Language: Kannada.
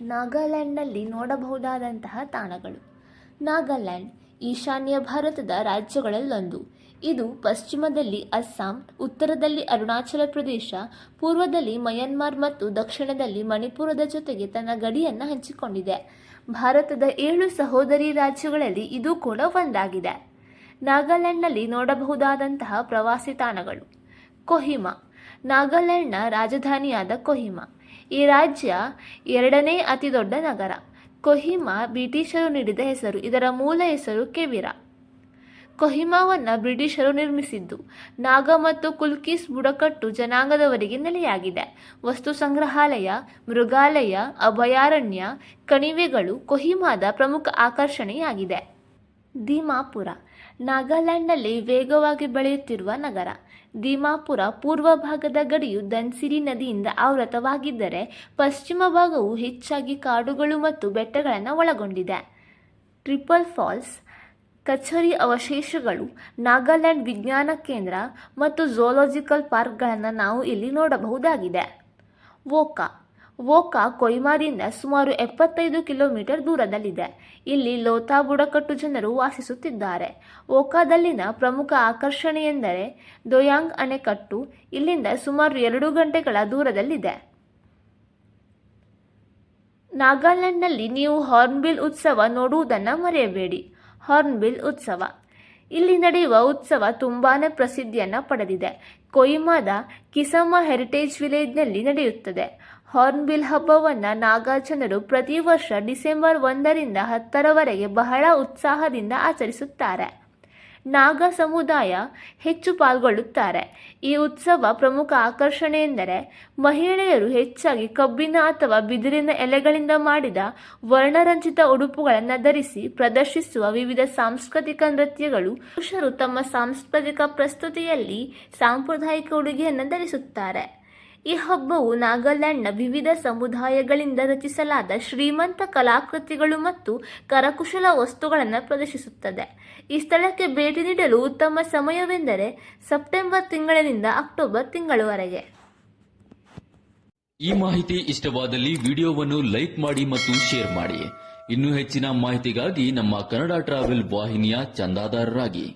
ನಾಗಾಲ್ಯಾಂಡ್ನಲ್ಲಿ ನೋಡಬಹುದಾದಂತಹ ತಾಣಗಳು. ನಾಗಾಲ್ಯಾಂಡ್ ಈಶಾನ್ಯ ಭಾರತದ ರಾಜ್ಯಗಳಲ್ಲೊಂದು. ಇದು ಪಶ್ಚಿಮದಲ್ಲಿ ಅಸ್ಸಾಂ, ಉತ್ತರದಲ್ಲಿ ಅರುಣಾಚಲ ಪ್ರದೇಶ, ಪೂರ್ವದಲ್ಲಿ ಮಯನ್ಮಾರ್ ಮತ್ತು ದಕ್ಷಿಣದಲ್ಲಿ ಮಣಿಪುರದ ಜೊತೆಗೆ ತನ್ನ ಗಡಿಯನ್ನು ಹಂಚಿಕೊಂಡಿದೆ. ಭಾರತದ ಏಳು ಸಹೋದರಿ ರಾಜ್ಯಗಳಲ್ಲಿ ಇದು ಕೂಡ ಒಂದಾಗಿದೆ. ನಾಗಾಲ್ಯಾಂಡ್ನಲ್ಲಿ ನೋಡಬಹುದಾದಂತಹ ಪ್ರವಾಸಿ ತಾಣಗಳು. ಕೊಹಿಮಾ. ನಾಗಾಲ್ಯಾಂಡ್ನ ರಾಜಧಾನಿಯಾದ ಕೊಹಿಮಾ. ಈ ರಾಜ್ಯ ಎರಡನೇ ಅತಿದೊಡ್ಡ ನಗರ. ಕೊಹಿಮಾ ಬ್ರಿಟಿಷರು ನೀಡಿದ ಹೆಸರು, ಇದರ ಮೂಲ ಹೆಸರು ಕೆವಿರಾ. ಕೊಹಿಮಾವನ್ನು ಬ್ರಿಟಿಷರು ನಿರ್ಮಿಸಿದ್ದು, ನಾಗ ಮತ್ತು ಕುಲ್ಕೀಸ್ ಬುಡಕಟ್ಟು ಜನಾಂಗದವರಿಗೆ ನೆಲೆಯಾಗಿದೆ. ವಸ್ತು ಸಂಗ್ರಹಾಲಯ, ಮೃಗಾಲಯ, ಅಭಯಾರಣ್ಯ, ಕಣಿವೆಗಳು ಕೊಹಿಮಾದ ಪ್ರಮುಖ ಆಕರ್ಷಣೆಯಾಗಿದೆ. ದಿಮಾಪುರ. ನಾಗಾಲ್ಯಾಂಡ್ನಲ್ಲಿ ವೇಗವಾಗಿ ಬೆಳೆಯುತ್ತಿರುವ ನಗರ. ದಿಮಾಪುರ ಪೂರ್ವ ಭಾಗದ ಗಡಿಯು ಧನ್ಸಿರಿ ನದಿಯಿಂದ ಆವೃತವಾಗಿದ್ದರೆ ಪಶ್ಚಿಮ ಭಾಗವು ಹೆಚ್ಚಾಗಿ ಕಾಡುಗಳು ಮತ್ತು ಬೆಟ್ಟಗಳನ್ನು ಒಳಗೊಂಡಿದೆ. ಟ್ರಿಪಲ್ ಫಾಲ್ಸ್, ಕಚೇರಿ ಅವಶೇಷಗಳು, ನಾಗಾಲ್ಯಾಂಡ್ ವಿಜ್ಞಾನ ಕೇಂದ್ರ ಮತ್ತು ಝೋಲಾಜಿಕಲ್ ಪಾರ್ಕ್ಗಳನ್ನು ನಾವು ಇಲ್ಲಿ ನೋಡಬಹುದಾಗಿದೆ. ವೋಕಾ ವೋಕಾ ಕೊಯ್ಮಾದಿಂದ ಸುಮಾರು ಎಪ್ಪತ್ತೈದು ಕಿಲೋಮೀಟರ್ ದೂರದಲ್ಲಿದೆ. ಇಲ್ಲಿ ಲೋತಾ ಬುಡಕಟ್ಟು ಜನರು ವಾಸಿಸುತ್ತಿದ್ದಾರೆ. ವೋಕಾದಲ್ಲಿನ ಪ್ರಮುಖ ಆಕರ್ಷಣೆಯೆಂದರೆ ದೊಯಾಂಗ್ ಅಣೆಕಟ್ಟು ಇಲ್ಲಿಂದ ಸುಮಾರು ಎರಡು ಗಂಟೆಗಳ ದೂರದಲ್ಲಿದೆ. ನಾಗಾಲ್ಯಾಂಡ್ನಲ್ಲಿ ನೀವು ಹಾರ್ನ್ಬಿಲ್ ಉತ್ಸವ ನೋಡುವುದನ್ನು ಮರೆಯಬೇಡಿ. ಹಾರ್ನ್ಬಿಲ್ ಉತ್ಸವ. ಇಲ್ಲಿ ನಡೆಯುವ ಉತ್ಸವ ತುಂಬಾನೇ ಪ್ರಸಿದ್ಧಿಯನ್ನು ಪಡೆದಿದೆ. ಕೊಯ್ಮಾದ ಕಿಸಮ ಹೆರಿಟೇಜ್ ವಿಲೇಜ್ನಲ್ಲಿ ನಡೆಯುತ್ತದೆ. ಹಾರ್ನ್ಬಿಲ್ ಹಬ್ಬವನ್ನು ನಾಗಾ ಜನರು ಪ್ರತಿ ವರ್ಷ ಡಿಸೆಂಬರ್ ಒಂದರಿಂದ ಹತ್ತರವರೆಗೆ ಬಹಳ ಉತ್ಸಾಹದಿಂದ ಆಚರಿಸುತ್ತಾರೆ. ನಾಗ ಸಮುದಾಯ ಹೆಚ್ಚು ಪಾಲ್ಗೊಳ್ಳುತ್ತಾರೆ. ಈ ಉತ್ಸವ ಪ್ರಮುಖ ಆಕರ್ಷಣೆ ಎಂದರೆ ಮಹಿಳೆಯರು ಹೆಚ್ಚಾಗಿ ಕಬ್ಬಿನ ಅಥವಾ ಬಿದಿರಿನ ಎಲೆಗಳಿಂದ ಮಾಡಿದ ವರ್ಣರಂಜಿತ ಉಡುಪುಗಳನ್ನು ಧರಿಸಿ ಪ್ರದರ್ಶಿಸುವ ವಿವಿಧ ಸಾಂಸ್ಕೃತಿಕ ನೃತ್ಯಗಳು ಪುರುಷರು ತಮ್ಮ ಸಾಂಸ್ಕೃತಿಕ ಪ್ರಸ್ತುತಿಯಲ್ಲಿ ಸಾಂಪ್ರದಾಯಿಕ ಉಡುಗೆಯನ್ನು ಧರಿಸುತ್ತಾರೆ. ಈ ಹಬ್ಬವು ನಾಗಾಲ್ಯಾಂಡ್ನ ವಿವಿಧ ಸಮುದಾಯಗಳಿಂದ ರಚಿಸಲಾದ ಶ್ರೀಮಂತ ಕಲಾಕೃತಿಗಳು ಮತ್ತು ಕರಕುಶಲ ವಸ್ತುಗಳನ್ನು ಪ್ರದರ್ಶಿಸುತ್ತದೆ. ಈ ಸ್ಥಳಕ್ಕೆ ಭೇಟಿ ನೀಡಲು ಉತ್ತಮ ಸಮಯವೆಂದರೆ ಸೆಪ್ಟೆಂಬರ್ ತಿಂಗಳಿನಿಂದ ಅಕ್ಟೋಬರ್ ತಿಂಗಳವರೆಗೆ. ಈ ಮಾಹಿತಿ ಇಷ್ಟವಾದಲ್ಲಿ ವಿಡಿಯೋವನ್ನು ಲೈಕ್ ಮಾಡಿ ಮತ್ತು ಶೇರ್ ಮಾಡಿ. ಇನ್ನೂ ಹೆಚ್ಚಿನ ಮಾಹಿತಿಗಾಗಿ ನಮ್ಮ ಕನ್ನಡ ಟ್ರಾವೆಲ್ ವಾಹಿನಿಯ ಚಂದಾದಾರರಾಗಿ.